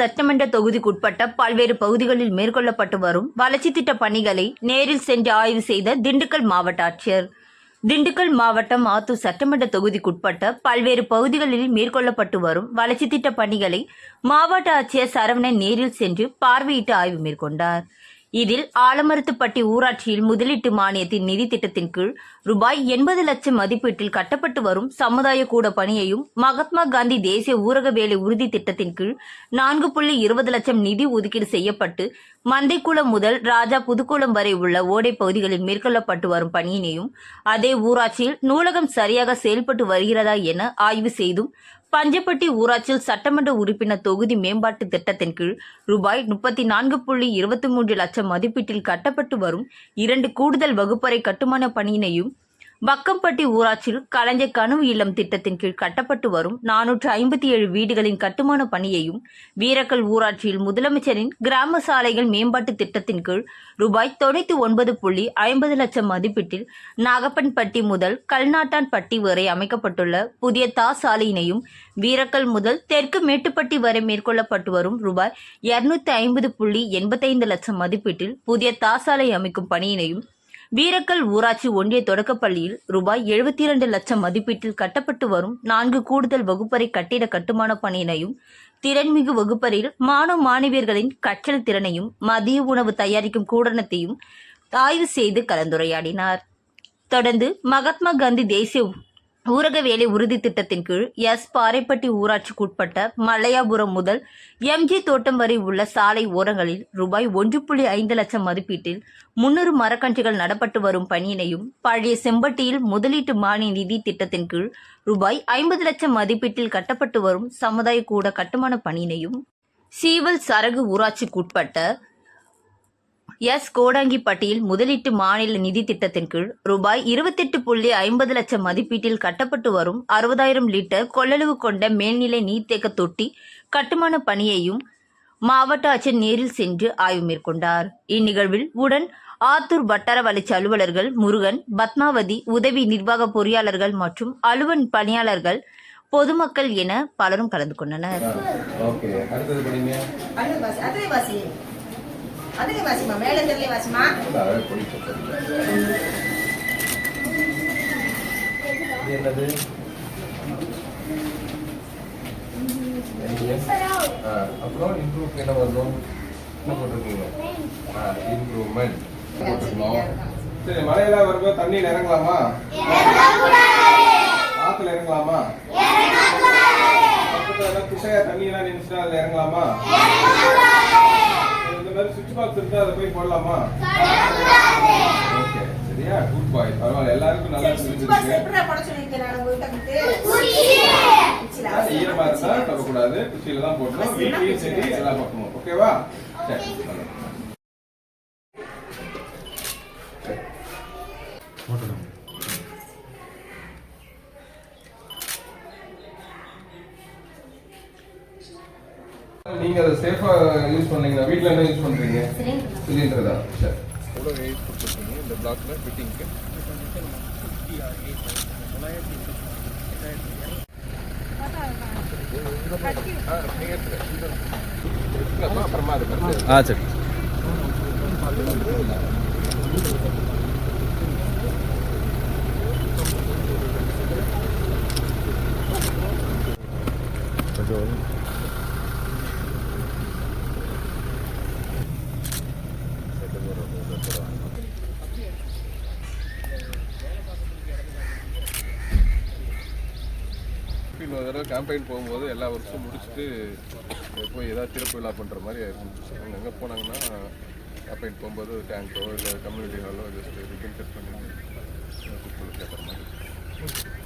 சட்டமன்ற தொகுதிக்குட்பட்ட பல்வேறு பகுதிகளில் மேற்கொள்ளப்பட்டு வரும் வளர்ச்சி திட்ட பணிகளை நேரில் சென்று ஆய்வு செய்த திண்டுக்கல் மாவட்ட ஆட்சியர். திண்டுக்கல் மாவட்டம் ஆத்தூர் சட்டமன்ற தொகுதிக்குட்பட்ட பல்வேறு பகுதிகளில் மேற்கொள்ளப்பட்டு வரும் வளர்ச்சி திட்ட பணிகளை மாவட்ட ஆட்சியர் சரவணன் நேரில் சென்று பார்வையிட்டு ஆய்வு மேற்கொண்டார். இதில் ஆலமரத்துப்பட்டி ஊராட்சியில் முதலீட்டு மானியத்தின் நிதி திட்டத்தின் கீழ் ரூபாய் எண்பது லட்சம் மதிப்பீட்டில் கட்டப்பட்டு வரும் சமுதாய கூட பணியையும் மகாத்மா காந்தி தேசிய ஊரக வேலை உறுதி திட்டத்தின் கீழ் நான்கு புள்ளி இருபது லட்சம் நிதி ஒதுக்கீடு செய்யப்பட்டு மந்தைக்குளம் முதல் ராஜா புதுக்குளம் வரை உள்ள ஓடை பகுதிகளில் மேற்கொள்ளப்பட்டு வரும் பணியினையும் அதே ஊராட்சியில் நூலகம் சரியாக செயல்பட்டு வருகிறதா என ஆய்வு செய்தும் பஞ்சப்பட்டி ஊராட்சியில் சட்டமன்ற உறுப்பினர் தொகுதி மேம்பாட்டு திட்டத்தின் கீழ் ரூபாய் முப்பத்தி நான்கு புள்ளி இருபத்தி மூன்று லட்சம் மதிப்பீட்டில் கட்டப்பட்டு வரும் இரண்டு கூடுதல் வகுப்பறை கட்டுமான பணியினையும் வக்கம்பட்டி ஊராட்சியில் கலைஞர் கனவு இல்லம் திட்டத்தின் கீழ் கட்டப்பட்டு வரும் நானூற்று ஐம்பத்தி ஏழு வீடுகளின் கட்டுமான பணியையும் வீரக்கல் ஊராட்சியில் முதலமைச்சரின் கிராம சாலைகள் மேம்பாட்டு திட்டத்தின் கீழ் ரூபாய் தொண்ணூத்தி ஒன்பது புள்ளி ஐம்பது லட்சம் மதிப்பீட்டில் நாகப்பன்பட்டி முதல் கல்நாட்டான்பட்டி வரை அமைக்கப்பட்டுள்ள புதிய தா சாலையினையும் வீரக்கல் முதல் தெற்கு மேட்டுப்பட்டி வரை மேற்கொள்ளப்பட்டு வரும் ரூபாய் இருநூத்தி ஐம்பது புள்ளி எண்பத்தைந்து லட்சம் மதிப்பீட்டில் புதிய தா சாலை அமைக்கும் பணியினையும் வீரக்கல் ஊராட்சி ஒன்றிய தொடக்கப்பள்ளியில் ரூபாய் எழுபத்தி இரண்டு லட்சம் மதிப்பீட்டில் கட்டப்பட்டு வரும் நான்கு கூடுதல் வகுப்பறை கட்டிட கட்டுமான பணியினையும் திறன்மிகு வகுப்பறையில் மாணவ மாணவியர்களின் கற்றல் திறனையும் மதிய உணவு தயாரிக்கும் கூடனத்தையும் ஆய்வு செய்து கலந்துரையாடினார். தொடர்ந்து மகாத்மா காந்தி தேசிய ஊரக வேலை உறுதி திட்டத்தின் கீழ் எஸ் பாறைப்பட்டி ஊராட்சிக்குட்பட்ட மலையாபுரம் முதல் எம்ஜி தோட்டம் வரை உள்ள சாலை ஓரங்களில் ரூபாய் ஒன்று புள்ளி ஐந்து லட்சம் மதிப்பீட்டில் முன்னூறு மரக்கன்றுகள் நடப்பட்டு வரும் பணியினையும் பழைய செம்பட்டியில் முதலீட்டு மானிய நிதி திட்டத்தின் கீழ் ரூபாய் ஐம்பது லட்சம் மதிப்பீட்டில் கட்டப்பட்டு வரும் சமுதாய கூட கட்டுமான பணியினையும் சீவல் சரகு ஊராட்சிக்குட்பட்ட எஸ். கோடாங்கிப்பட்டியில் முதலீட்டு மாநில நிதி திட்டத்தின் கீழ் ரூபாய் இருபத்தெட்டு புள்ளி ஐம்பது லட்சம் மதிப்பீட்டில் கட்டப்பட்டு வரும் அறுபதாயிரம் லிட்டர் கொள்ளளவு கொண்ட மேல்நிலை நீர்த்தேக்க தொட்டி கட்டுமான பணியையும் மாவட்ட ஆட்சியர் நேரில் சென்று ஆய்வு மேற்கொண்டார். இந்நிகழ்வில் உடன் ஆத்தூர் வட்டார வளர்ச்சி அலுவலர்கள் முருகன் பத்மாவதி உதவி நிர்வாக பொறியாளர்கள் மற்றும் அலுவல் பணியாளர்கள் பொதுமக்கள் என பலரும் கலந்து கொண்டனர். அதுக்கு வாசிமா மேலே தெரியல வாசிமா என்னது? அப்புறம் இம்ப்ரூவ் என்ன வரணும் என்ன போட்டிருக்கீங்க? இம்ப்ரூவ்மெண்ட் போட்டிருக்கணும்? சரி மழையெல்லாம் வரும்போது தண்ணியில் இறங்கலாமா ஆத்துல இறங்கலாமா? பக்கத்துல ஏதாவது தண்ணி எல்லாம் நின்றுச்சுன்னா இறங்கலாமா? இந்த மாதிரி சுவிட்ச் பாக்ஸ் இருந்தா அதை போய் போடலாமா? ஓகே சரியா? குட் பாய் பரவாயில்ல எல்லாருக்கும் நல்லா ஆனா, ஈரமா இருந்தா தொடக்கூடாது குச்சியில தான் போடணும். வீட்லயும் சரி எல்லா பக்கமும் ஓகேவா சரி நீங்கள் நீங்க அதை சேஃபா யூஸ் பண்ணீங்கன்னா வீட்ல என்ன யூஸ் பண்றீங்க? சிலிண்டர் தான். சரி. எவ்வளோ வெயிட் கொடுத்துருக்கீங்க இந்த பிளாக்ல ஃபிட்டிங்க்கு அப்புறமா அது ஆ சரி. இன்னொரு தடவை கேம்பெயின் போகும்போது எல்லா வருஷம் முடிச்சுட்டு போய் ஏதாவது திறப்பு விழா பண்ணுற மாதிரி இருக்கும் அவங்க எங்கே போனாங்கன்னா கேம்பெயின் போகும்போது டேங்கோ இல்லை கம்யூனிட்டி ஹாலோ ஜஸ்ட் ரிப்பன் செட் பண்ணி கேட்குற மாதிரி.